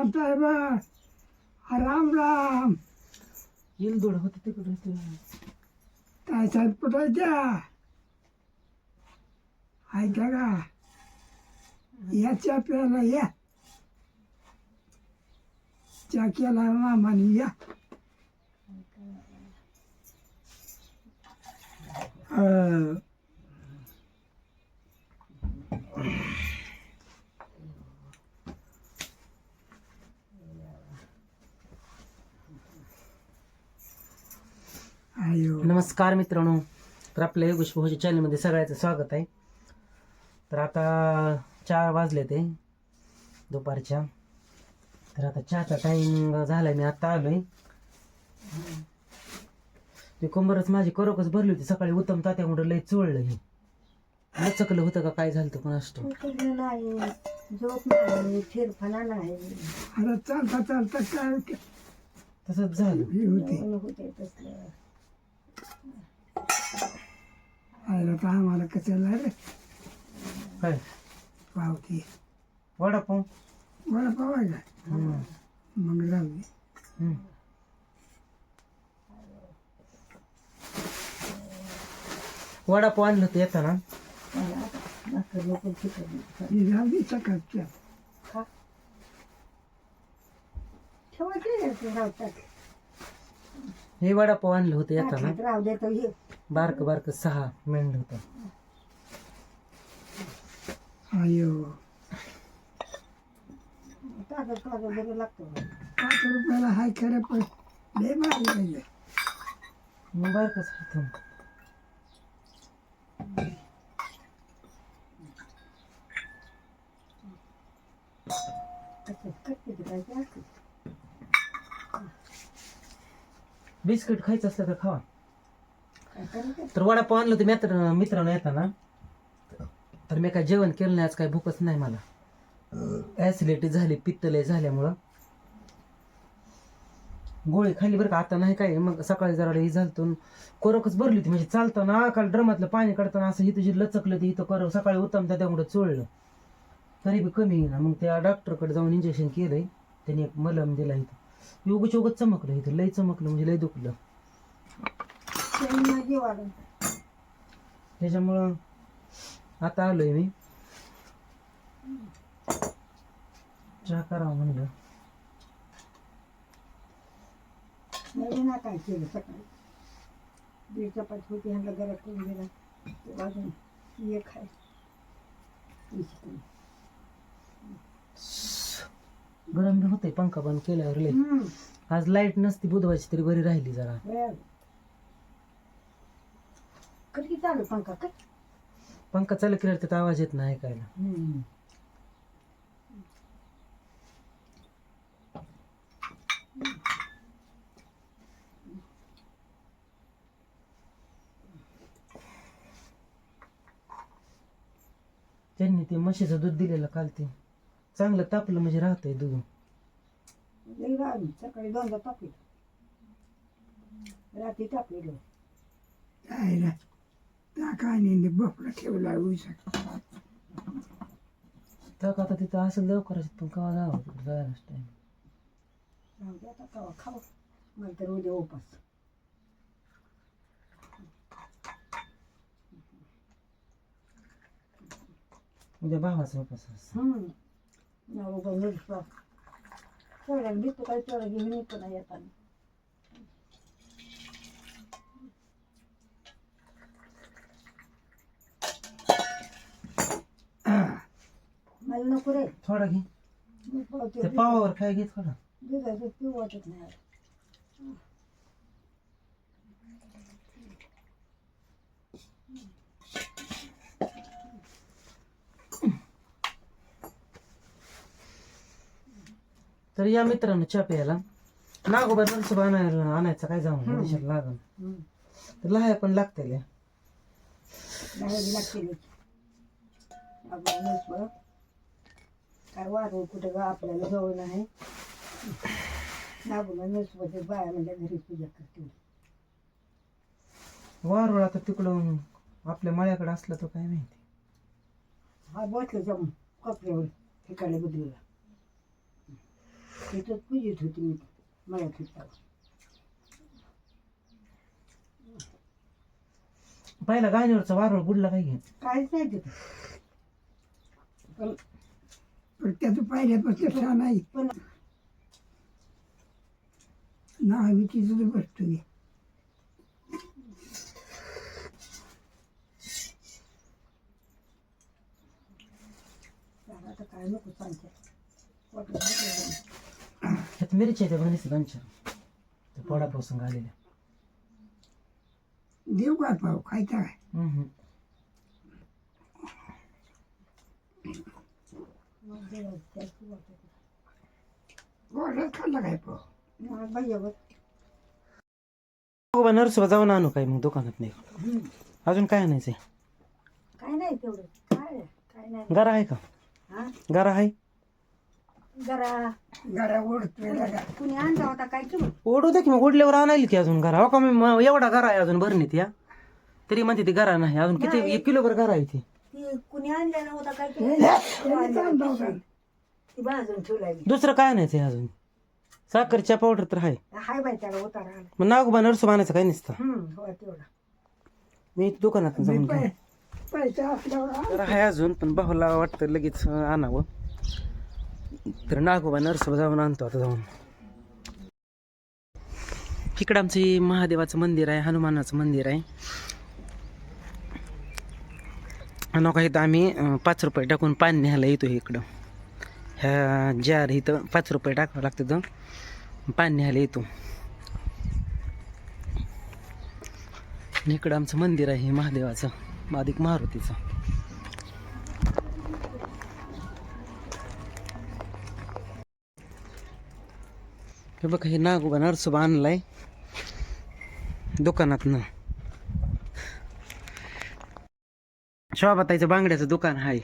राम साहेब राम राम येईल दोड होत तिकडे काय साहेब कुठायच्या ऐका का याच्या आपल्याला या. च्या केला मामाने या. अं, नमस्कार मित्रांनो. तर आपल्या योगेश भाऊच्या चॅनलमध्ये सगळ्याचं स्वागत आहे. तर आता चार वाजले ते दुपारच्या. तर आता चहाचा टाइम झालाय मी आता आलोय. ते कंबरच माझी करोकच भरली होती. सकाळी उत्तम तात्यामुळे लय चोळलं हे. लचकलं होतं का काय झालं होतं पण असतो. उठलं नाही झोप नाही फिरफाना नाही आता चालता चालता काय होते तसंच झालं तर आम्हाला कशाला रे काय? पावती. वडापाव? वडापाव आहे का हम्म. मग राहू दे. हम्म. वडापाव आणलं होतं येताना. आता शिकत ही. दे सकाळच्या ठेवायचे हे वडापाव आणलं होतं येताना. राहू दे हे बारक बारक सहा मेंढ होतं. बरं लागतं पाच रुपयाला हाय खरं पण लय भारी राहिले मग बारकच होतं. बिस्किट खायचं असलं तर खावा. तर वडापाव आणलं होतं मित्र मित्रांनो येताना. तर मी काय जेवण केलं नाही आज काय भूकच नाही मला. ऍसिडिटी झाली पित्त लय झाल्यामुळं. गोळी खाल्ली बरं का आता नाही काय मग सकाळी जरा हे झालं कोरकच भरली होती म्हणजे चालताना काल ड्रमातलं पाणी काढताना असं ही तुझी लचकलं ते इथं कर सकाळी उत्तम त्यामुळे चोळलं. तरी बी कमी येईना मग त्या डॉक्टरकडे जाऊन इंजेक्शन केलंय. त्याने एक मलम दिला इथं. योगच योगच चमकलं इथं लय चमकलं म्हणजे लय दुखलं. त्यांनी त्याच्यामुळं आता आलोय मी. चहा करावं म्हणलं. नाही ना काय केलं सकाळी. दीड चपाती होती ह्यांना गरज करून दिला. ते वाजून एक खाय गरम बी होते पंखा बंद केल्यावर लय. आज लाइट नसती बुधवारची तरी बरी राहिली जरा. कधी चालू पंखा काय? पंखा चालू केल्यावर त्यात आवाज येत नाही ऐकायला. त्यांनी ते म्हशीचं दूध दिलेलं काल ते. चांगलं तापलं म्हणजे राहतंय दूध. लई राहिली सकाळी दोनदा टाकली रात्री टाकली काय ना त्या काय नाही बफला ठेवला उसा तर आता तिथं असं लवकरच पण कवा जावं तिकडं जायलाच दे आता कवा खाऊ. मला तर उद्या उपास. उद्या भावाचा उपास असतो. हम्म. उभा मिरचा चोळ्या दिसतो काय चोळ्या घेऊन येतो ना येताना. मला नको रे थोडा घे पावते पावावर काय घे थोडा दुधाचं पिऊ वाटत नाही. तर या मित्रांनो चहा प्यायला नागोबा नरसोबा आणायला आणायचा काय जाऊन. देशात लागन हम्म. तर लहाय पण लागते बाहेर लागते रे. आपलं नसलं. काय वाढवून कुठं गा आपल्याला जवळ नाही. नागोबा नसबत बाया म्हणजे घरी पूजा करते. वारुळ आता तिकडून आपल्या मळ्याकडे असलं तर काय माहिती. हा बसलं जाऊन कपड्यावर ठिकाणी बदलूला. तिथं पूजित होती मी मळ्यात होता पहिला गाणीवरचा वारळ बुडला काय घे काहीच नाही तिथं. पण पण त्याचं पाहिल्यापासून छान आहे. पण नावीची सुद्धा आहे. आता काय नको सांगते. वाटलं नको. ह्यात मिरच्या त्या बहिणीचं दोनच्या त्या पोडापासून आलेल्या देऊ काय पाव? खायचा काय हम्म. मग जेवायचं त्याचं वाटत. गोडाच खाल्ला काय पाव मग बाईवर बाबा नरसोबा जाऊन आणू काय मग दुकानात नाही अजून काय आणायचंय? काय नाही तेवढं. काय काय नाही. गरा आहे का? हा? गरा आहे? जरा घरा ओढतोय लागा कुणी आणला होता काय केलं ओढू दे की मग ओढल्यावर आणायला की अजून गरा. हो का मी म- एवढा गरा आहे अजून भरणीत या. तरी म्हणते ती गरा नाही. अजून किती एक किलो भर गरा आहे ती. कुणी होता काय हे, केलं होता. ती? बाजून ठेवलाय मी दुसरं काय आणायचंय अजून? साखरच्या पावडर तर आहे. हाय बाई त्याला मग नागोबा नरसोबा आणायचं काय नसतं? हम्म हो तेवढा. मी दुकानात जाऊन मी घेईन. पै- पैसा असल्यावर आ- तर आहे अजून पण भाऊला वाटतं लगेच अं, आणावं. तर नागोबा नरसोबा जाऊन आणतो आता जाऊन. इकडं आमचं महादेवाचं मंदिर आहे हनुमानाचं मंदिर आहे. नका इथं आम्ही पाच रुपये टाकून पाणी न्यायला येतो इकडं. ह्या जार इथं पाच रुपये टाकावं लागतं तर पाणी न्यायला येतो. इकडं आमचं मंदिर आहे महादेवाचं अधिक मारुतीचं. हे बघा हे नागोबा नरसोबा आणलाय दुकानातनं. शोभाताईचं बांगड्याचं दुकान आहे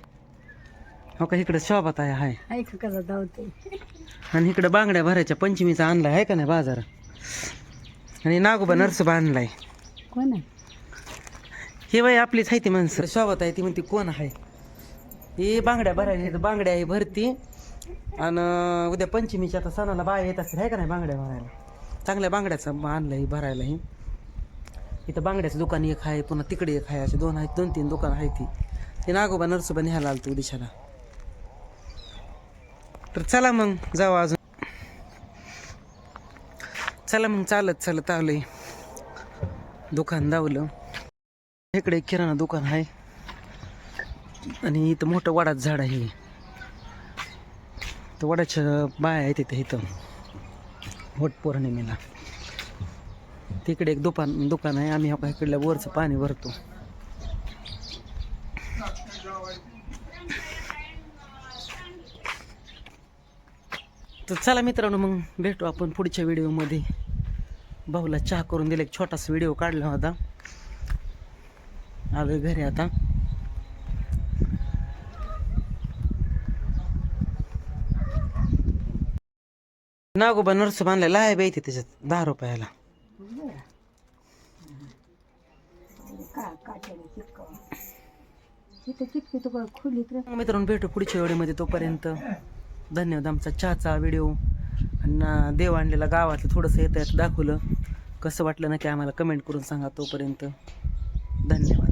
हो का इकडं शोभाताई आहे ऐक कसा धावते आणि इकडं बांगड्या भरायच्या पंचमीचा आणलाय आहे का नाही बाजार आणि नागोबा नरसोबा आणलाय. कोण आहे? हे बाई आपलीच आहे ती माणसं. शोभत आहे ती म्हणते कोण आहे हे बांगड्या भरायला इथं बांगड्या आहे भरती. आणि उद्या पंचमीच्या आता सणाला बाया येत असतील आहे का नाही बांगड्या भरायला? चांगल्या बांगड्याचं आणलंय भरायलाही इथं बांगड्याचं दुकान एक आहे पुन्हा तिकडे एक आहे असे दोन आहेत दोन तीन दुकान आहे ती. ते नागोबा नरसोबा न्यायला आलतो दिशाला तर चला मग जाऊ अजून. चला मग चालत चालत आलोय. दुकान दावलं इकडे किराणा दुकान आहे. आणि इथं मोठं वडाचं झाड आहे. तर वडाच्या बाया आहेत तिथे इथं. वट पौर्णिमेला. तिकडे एक दुकान दुकान आहे. आम्ही हो इकडल्या वरचं पाणी भरतो. तर चला मित्रांनो मग भेटू आपण पुढच्या व्हिडिओमध्ये. भाऊला चहा करून दिला एक छोटासा व्हिडिओ काढला होता. आलो घरी आता. नागोबा नर्स बांधलेला आहे बाई त्याच्यात दहा रुपयाला. का काट्याने चिटकावून तिथं चिटकी तो मित्रांनो भेटू पुढच्या वेळेमध्ये तोपर्यंत. धन्यवाद आमचा चहाचा व्हिडिओ. आणि ना देव आणलेला गावातलं थोडंसं येतं येतं दाखवलं. कसं वाटलं ना की आम्हाला कमेंट करून सांगा तोपर्यंत. धन्यवाद.